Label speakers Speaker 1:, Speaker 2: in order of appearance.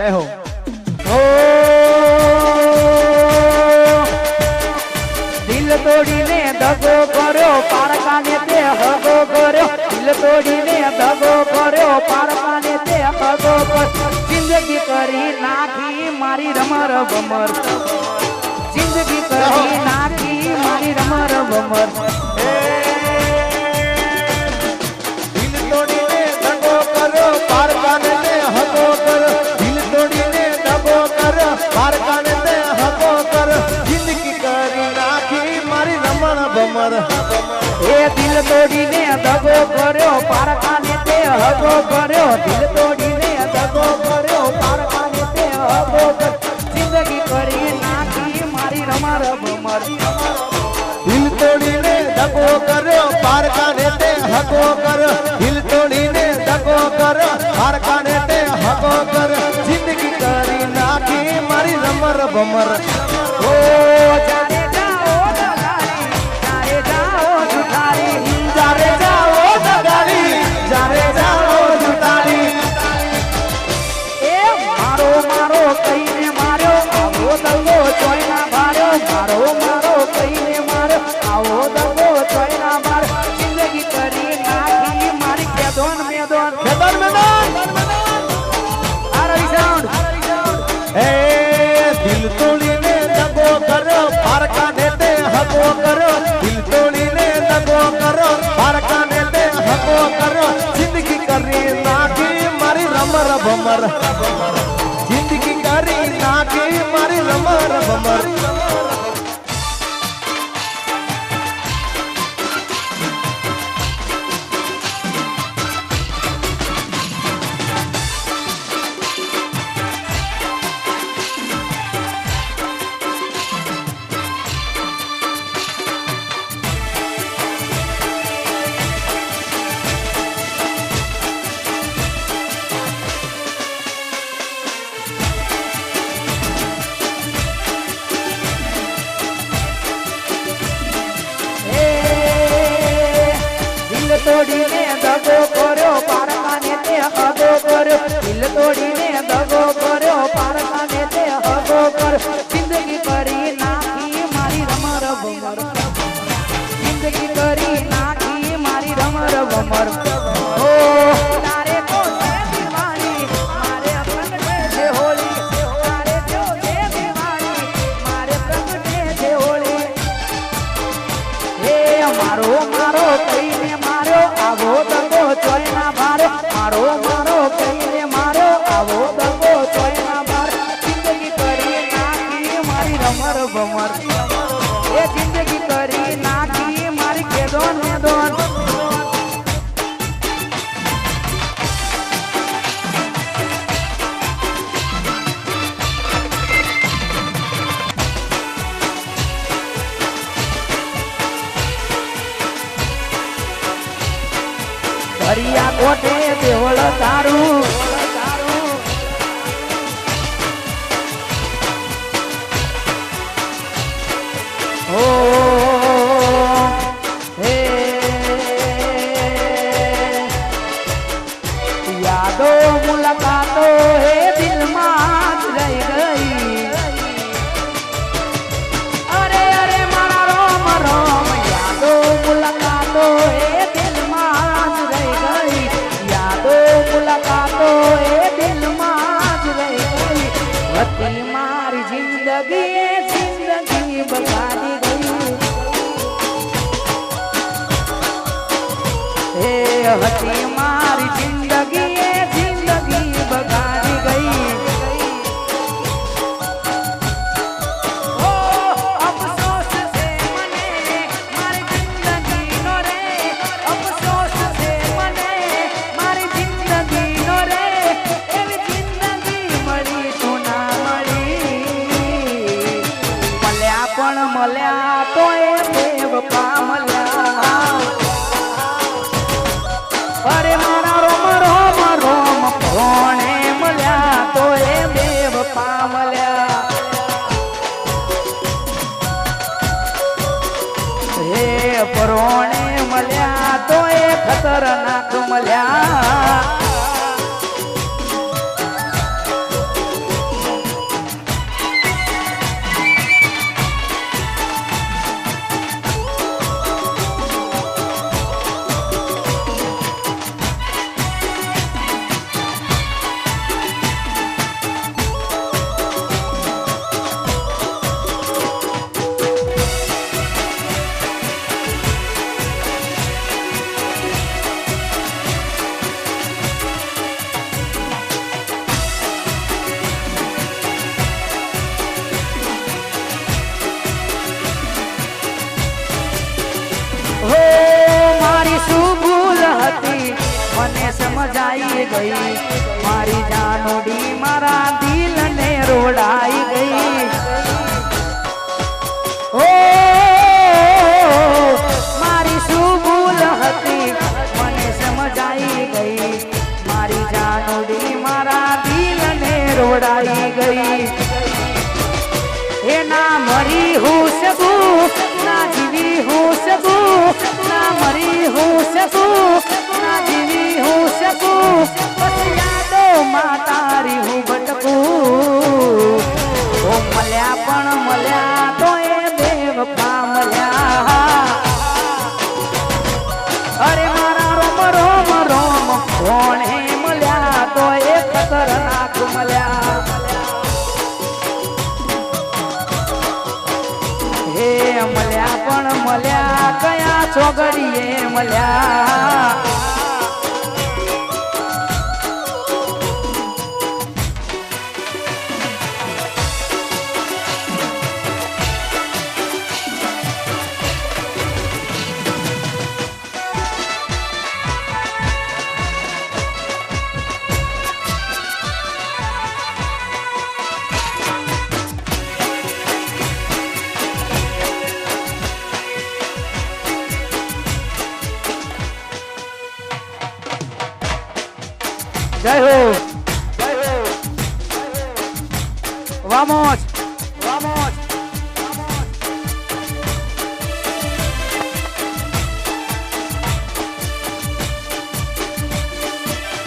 Speaker 1: જય હો.
Speaker 2: દિલ તોડીને દગો કર્યો પારકાને તે હગો કર્યો દિલ તોડીને દગો કર્યો પારકાને તે હગો કર્યો જિંદગી કરી નાખી મારી રમર ભમર જિંદગી કરી નાખી મારી રમર ભમર
Speaker 1: તોડીને દગો કર્યો પારકાને તે હગો કર્યો દિલ તોડીને દગો કર્યો પારકાને તે હગો જિંદગી કરી નાખી મારી
Speaker 2: રમર ભમર.
Speaker 1: દિલ તોડીને દગો કર્યો, પારકાને તે હગો કર્યો. દિલ તોડીને દગો કર્યો, પારકાને તે હગો કર્યો. જિંદગી કરી નાખી મારી રમર ભમર. તોડીને દગો કર્યો, પારકાને તે હગો કર. જિંદગી કરી નાખી મારી રમર ભમર
Speaker 2: જિંદગી કરી નાખી મારી રમર ભમર ઓ તારે તો છે મારે પ્રગટે છે હોળી. તારે તો છે દીવાની મારે પ્રગટે છે હોળી. એ મારો મારો, કહીને માર્યો આવો મારી રમર ભમર. એ જિંદગી કરી નાખી મારી કેદોન મેદોન દરિયા કોઠે દેવળ તારું. અરે મારા રોમ રોમ રોમ, કોણે મળ્યા તો એ દેવ પામલ્યા. હે પરોણે મળ્યા તો એ ખતરનાક મળ્યા. મને સમજાઈ ગઈ. મારી જાનુડી મારા દિલને રોડાઈ ગઈ. ઓ, મારી શું ભૂલ હતી? મને સમજાઈ ગઈ. મારી જાનુડી મારા દિલને રોડાઈ ગઈ. એ મરી હું શકું? ના જીવી હું શકું? ના મરી હું શકું? ઓ મળ્યા પણ મળ્યા તો બેવફા મળ્યા. અરે મારા રોમ તો હે મળ્યા પણ મળ્યા, કયા ચોગડીએ મળ્યા.